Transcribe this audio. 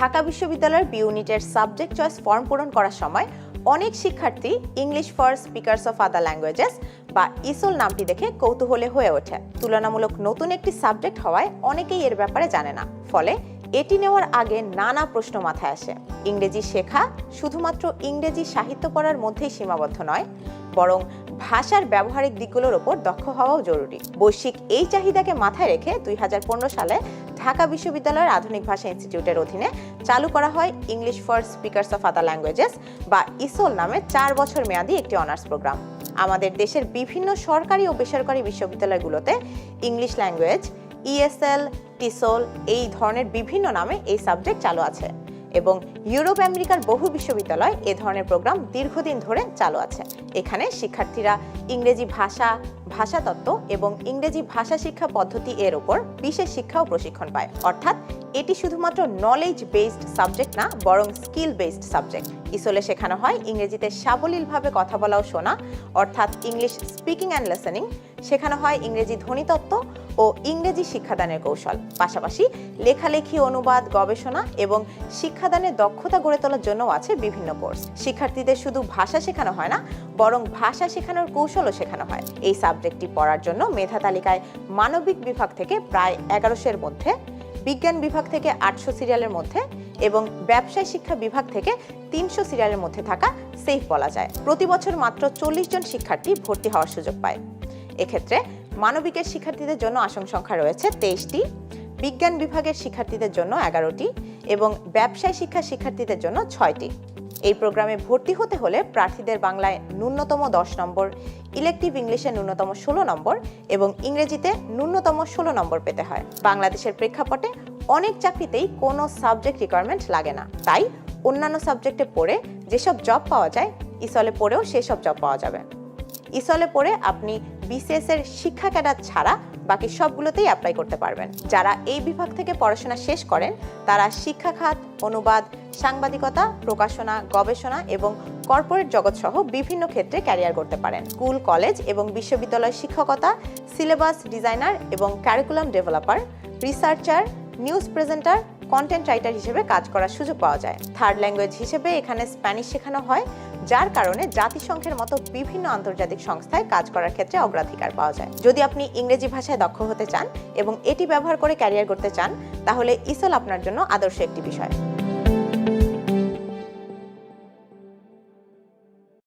ঢাকা বিশ্ববিদ্যালয়ের বি ইউনিটের subject choice form পূরণ করার সময় অনেক শিক্ষার্থী English for speakers of other languages বা ইসোল নামটি দেখে কৌতূহলে হয়ে ওঠে। তুলনামূলক নতুন একটি সাবজেক্ট হওয়ায় অনেকেই এর ব্যাপারে জানে না। ফলে এটি নেওয়ার আগে নানা প্রশ্ন মাথায় আসে। ইংরেজি শেখা শুধুমাত্র ইংরেজি সাহিত্য পড়ার মধ্যেই সীমাবদ্ধ নয়, বরং ভাষার ব্যবহারিক দিকগুলোর ওপর দক্ষ হওয়াও জরুরি। বৈশ্বিক এই চাহিদাকে মাথায় রেখে দুই হাজার পনেরো সালে ঢাকা বিশ্ববিদ্যালয়ের আধুনিক ভাষা ইনস্টিটিউটের অধীনে চালু করা হয় English for speakers of other languages বা ইসোল নামে চার বছর মেয়াদী একটি অনার্স প্রোগ্রাম। আমাদের দেশের বিভিন্ন সরকারি ও বেসরকারি বিশ্ববিদ্যালয়গুলোতে ইংলিশ ল্যাঙ্গুয়েজ ইএসএল টিসোল এই ধরনের বিভিন্ন নামে এই সাবজেক্ট চালু আছে। এবং ইউরোপ আমেরিকার বহু বিশ্ববিদ্যালয় এ ধরনের প্রোগ্রাম দীর্ঘদিন ধরে চালু আছে। এখানে শিক্ষার্থীরা ইংরেজি ভাষা, ভাষাতত্ত্ব এবং ইংরেজি ভাষা শিক্ষা পদ্ধতি এর ওপর বিশেষ শিক্ষা ও প্রশিক্ষণ পায়। অর্থাৎ এটি শুধুমাত্র নলেজ বেসড সাবজেক্ট না, বরং স্কিল বেসড সাবজেক্ট ইসলে শেখানো হয় ইংরেজিতে সাবলীলভাবে কথা বলা ও শোনা, অর্থাৎ ইংলিশ স্পিকিং অ্যান্ড লিসেনিং শেখানো হয় ইংরেজি ধ্বনিতত্ত্ব ও ইংরেজি শিক্ষাদানের কৌশল। পাশাপাশি লেখালেখি অনুবাদ, গবেষণা এবং শিক্ষাদানের দক্ষতা গড়ে তোলার জন্য আছে বিভিন্ন কোর্স। শিক্ষার্থীদের শুধু ভাষা শেখানো হয় না, বরং ভাষা শেখানোর কৌশলও শেখানো হয়। এই সাবজেক্টটি পড়ার জন্য মেধা তালিকায় মানবিক বিভাগ থেকে প্রায় এগারোশোর মধ্যে, বিজ্ঞান বিভাগ থেকে আটশো সিরিয়ালের মধ্যে এবং ব্যবসায় শিক্ষা বিভাগ থেকে তিনশো সিরিয়ালের মধ্যে থাকা সেফ বলা যায়। প্রতি বছর মাত্র চল্লিশ জন শিক্ষার্থী ভর্তি হওয়ার সুযোগ পায়। এক্ষেত্রে মানবিকের শিক্ষার্থীদের জন্য আসন সংখ্যা রয়েছে তেইশটি, বিজ্ঞান বিভাগের শিক্ষার্থীদের জন্য এগারোটি এবং ব্যবসায় শিক্ষা শিক্ষার্থীদের জন্য ছয়টি। এই প্রোগ্রামে ভর্তি হতে হলে প্রার্থীদের বাংলায় ন্যূনতম দশ নম্বর, ইলেকটিভ ইংলিশে ন্যূনতম ষোলো নম্বর এবং ইংরেজিতে ন্যূনতম ষোলো নম্বর পেতে হয়। বাংলাদেশের প্রেক্ষাপটে অনেক চাকরিতেই কোনো সাবজেক্ট রিকোয়ারমেন্ট লাগে না। তাই অন্যান্য সাবজেক্টে পড়ে যেসব জব পাওয়া যায়, ইসলে পড়েও সেসব জব পাওয়া যাবে। ইসলে পড়ে আপনি বিসিএস এর শিক্ষা ক্যাডার ছাড়া বাকি সবগুলোতেই অ্যাপ্লাই করতে পারবেন। যারা এই বিভাগ থেকে পড়াশোনা শেষ করেন, তারা শিক্ষা খাত, অনুবাদ, সাংবাদিকতা, প্রকাশনা, গবেষণা এবং কর্পোরেট জগৎ সহ বিভিন্ন ক্ষেত্রে ক্যারিয়ার করতে পারেন। স্কুল, কলেজ এবং বিশ্ববিদ্যালয় শিক্ষকতা সিলেবাস ডিজাইনার এবং curriculum developer researcher news presenter content writer হিসেবে কাজ করার সুযোগ পাওয়া যায়। থার্ড ল্যাঙ্গুয়েজ হিসেবে এখানে স্প্যানিশ শেখানো হয়, যার কারণে জাতিসংঘের মতো বিভিন্ন আন্তর্জাতিক সংস্থায় কাজ করার ক্ষেত্রে অগ্রাধিকার পাওয়া যায়। যদি আপনি ইংরেজি ভাষায় দক্ষ হতে চান এবং এটি ব্যবহার করে ক্যারিয়ার করতে চান, তাহলে ইসল আপনার জন্য আদর্শ একটি বিষয়।